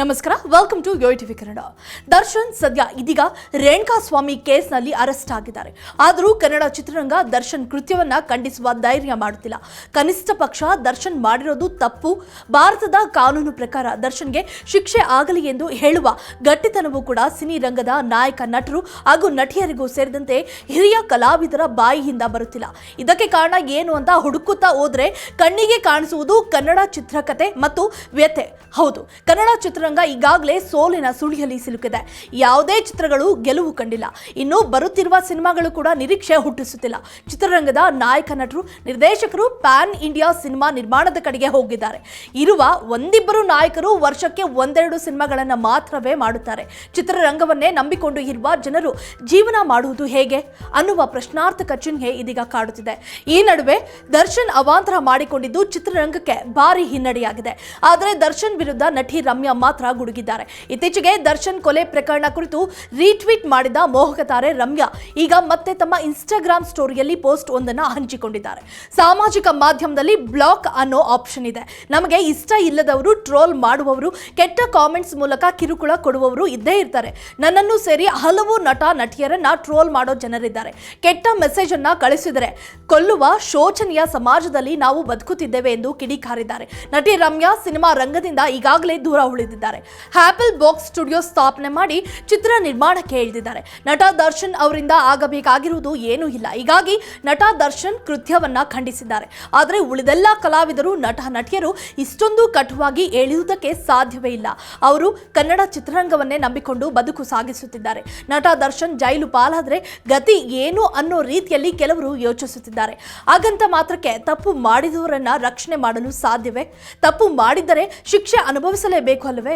ನಮಸ್ಕಾರ welcome to yo TV Kannada Darshan ಸದ್ಯ ಇದೀಗ ರೇಣುಕಾ ಸ್ವಾಮಿ ಕೇಸ್ನಲ್ಲಿ ಅರೆಸ್ಟ್ ಆಗಿದ್ದಾರೆ. ಆದರೂ ಕನ್ನಡ ಚಿತ್ರರಂಗ ದರ್ಶನ್ ಕೃತ್ಯವನ್ನ ಖಂಡಿಸುವ ಧೈರ್ಯ ಮಾಡುತ್ತಿಲ್ಲ. ಕನಿಷ್ಠ ಪಕ್ಷ ದರ್ಶನ್ ಮಾಡಿರೋದು ತಪ್ಪು. ಭಾರತದ ಕಾನೂನು ಪ್ರಕಾರ ದರ್ಶನ್ಗೆ ಶಿಕ್ಷೆ ಆಗಲಿ ಎಂದು ಹೇಳುವ ಗಟ್ಟಿತನವೂ ಕೂಡ ಸಿನಿ ರಂಗದ ನಾಯಕ, ನಟರು ಹಾಗೂ ನಟಿಯರಿಗೂ ಸೇರಿದಂತೆ ಹಿರಿಯ ಕಲಾವಿದರ ಬಾಯಿಯಿಂದ ಬರುತ್ತಿಲ್ಲ. ಇದಕ್ಕೆ ಕಾರಣ ಏನು ಅಂತ ಹುಡುಕುತ್ತಾ ಹೋದ್ರೆ ಕಣ್ಣಿಗೆ ಕಾಣಿಸುವುದು ಕನ್ನಡ ಚಿತ್ರಕತೆ ಮತ್ತು ವ್ಯಥೆ. ಹೌದು, ಕನ್ನಡ ಚಿತ್ರರಂಗ ಈಗಾಗಲೇ ಸೋಲಿನ ಸುಳಿಯಲ್ಲಿ ಸಿಲುಕಿದೆ. ಯಾವುದೇ ಚಿತ್ರಗಳು ಗೆಲುವು ಕಂಡಿಲ್ಲ. ಇನ್ನು ಬರುತ್ತಿರುವ ಸಿನಿಮಾಗಳು ಕೂಡ ನಿರೀಕ್ಷೆ ಹುಟ್ಟಿಸುತ್ತಿಲ್ಲ. ಚಿತ್ರರಂಗದ ನಾಯಕ ನಟರು, ನಿರ್ದೇಶಕರು ಪ್ಯಾನ್ ಇಂಡಿಯಾ ಸಿನಿಮಾ ನಿರ್ಮಾಣದ ಕಡೆಗೆ ಹೋಗಿದ್ದಾರೆ. ಇರುವ ಒಂದಿಬ್ಬರು ನಾಯಕರು ವರ್ಷಕ್ಕೆ ಒಂದೆರಡು ಸಿನಿಮಾಗಳನ್ನು ಮಾತ್ರವೇ ಮಾಡುತ್ತಾರೆ. ಚಿತ್ರರಂಗವನ್ನೇ ನಂಬಿಕೊಂಡು ಇರುವ ಜನರು ಜೀವನ ಮಾಡುವುದು ಹೇಗೆ? ಅನ್ನುವ ಪ್ರಶ್ನಾರ್ಥಕ ಚಿಹ್ನೆ ಇದೀಗ ಕಾಡುತ್ತಿದೆ. ಈ ನಡುವೆ ದರ್ಶನ್ ಅವಾಂತರ ಮಾಡಿಕೊಂಡಿದ್ದು ಚಿತ್ರರಂಗಕ್ಕೆ ಭಾರಿ ಹಿನ್ನಡೆಯಾಗಿದೆ. ಆದರೆ ದರ್ಶನ್ ವಿರುದ್ಧ ನಟಿ ರಮ್ಯಾ ಗುಡುಗಿದ್ದಾರೆ. ಇತ್ತೀಚೆಗೆ ದರ್ಶನ್ ಕೊಲೆ ಪ್ರಕರಣ ಕುರಿತು ರೀಟ್ವೀಟ್ ಮಾಡಿದ ಮೋಹಕ ತಾರೆ ರಮ್ಯಾ. ಈಗ ಮತ್ತೆ ತಮ್ಮ ಇನ್ಸ್ಟಾಗ್ರಾಮ್ ಸ್ಟೋರಿಯಲ್ಲಿ ಪೋಸ್ಟ್ ಒಂದನ್ನು ಹಂಚಿಕೊಂಡಿದ್ದಾರೆ. ಸಾಮಾಜಿಕ ಮಾಧ್ಯಮದಲ್ಲಿ ಬ್ಲಾಕ್ ಅನ್ನೋ ಆಪ್ಷನ್ ಇದೆ. ನಮಗೆ ಇಷ್ಟ ಇಲ್ಲದವರು ಟ್ರೋಲ್ ಮಾಡುವವರು, ಕೆಟ್ಟ ಕಾಮೆಂಟ್ಸ್ ಮೂಲಕ ಕಿರುಕುಳ ಕೊಡುವವರು ಇದ್ದೇ ಇರ್ತಾರೆ. ನನ್ನನ್ನು ಸೇರಿ ಹಲವು ನಟ, ನಟಿಯರನ್ನ ಟ್ರೋಲ್ ಮಾಡೋ ಜನರಿದ್ದಾರೆ. ಕೆಟ್ಟ ಮೆಸೇಜ್ ಅನ್ನ ಕಳಿಸಿದರೆ ಕೊಲ್ಲುವ ಶೋಚನೀಯ ಸಮಾಜದಲ್ಲಿ ನಾವು ಬದುಕುತ್ತಿದ್ದೇವೆ ಎಂದು ಕಿಡಿಕಾರಿದ್ದಾರೆ. ನಟಿ ರಮ್ಯಾ ಸಿನಿಮಾ ರಂಗದಿಂದ ಈಗಾಗಲೇ ದೂರ ಉಳಿದಿದ್ದಾರೆ. ಹ್ಯಾಪಲ್ ಬಾಕ್ಸ್ ಸ್ಟುಡಿಯೋ ಸ್ಥಾಪನೆ ಮಾಡಿ ಚಿತ್ರ ನಿರ್ಮಾಣಕ್ಕೆ ಇಳಿದಿದ್ದಾರೆ. ನಟ ದರ್ಶನ್ ಅವರಿಂದ ಆಗಬೇಕಾಗಿರುವುದು ಏನೂ ಇಲ್ಲ. ಹೀಗಾಗಿ ನಟ ದರ್ಶನ್ ಕೃತ್ಯವನ್ನ ಖಂಡಿಸಿದ್ದಾರೆ. ಆದರೆ ಉಳಿದೆಲ್ಲ ಕಲಾವಿದರು, ನಟ, ನಟಿಯರು ಇಷ್ಟೊಂದು ಕಟುವಾಗಿ ಎಳೆಯುವುದಕ್ಕೆ ಸಾಧ್ಯವೇ ಇಲ್ಲ. ಅವರು ಕನ್ನಡ ಚಿತ್ರರಂಗವನ್ನೇ ನಂಬಿಕೊಂಡು ಬದುಕು ಸಾಗಿಸುತ್ತಿದ್ದಾರೆ. ನಟ ದರ್ಶನ್ ಜೈಲು ಪಾಲಾದ್ರೆ ಗತಿ ಏನು ಅನ್ನೋ ರೀತಿಯಲ್ಲಿ ಕೆಲವರು ಯೋಚಿಸುತ್ತಿದ್ದಾರೆ. ಹಾಗಂತ ಮಾತ್ರಕ್ಕೆ ತಪ್ಪು ಮಾಡಿದವರನ್ನ ರಕ್ಷಣೆ ಮಾಡಲು ಸಾಧ್ಯವೇ? ತಪ್ಪು ಮಾಡಿದ್ದರೆ ಶಿಕ್ಷೆ ಅನುಭವಿಸಲೇಬೇಕು ಅಲ್ಲವೇ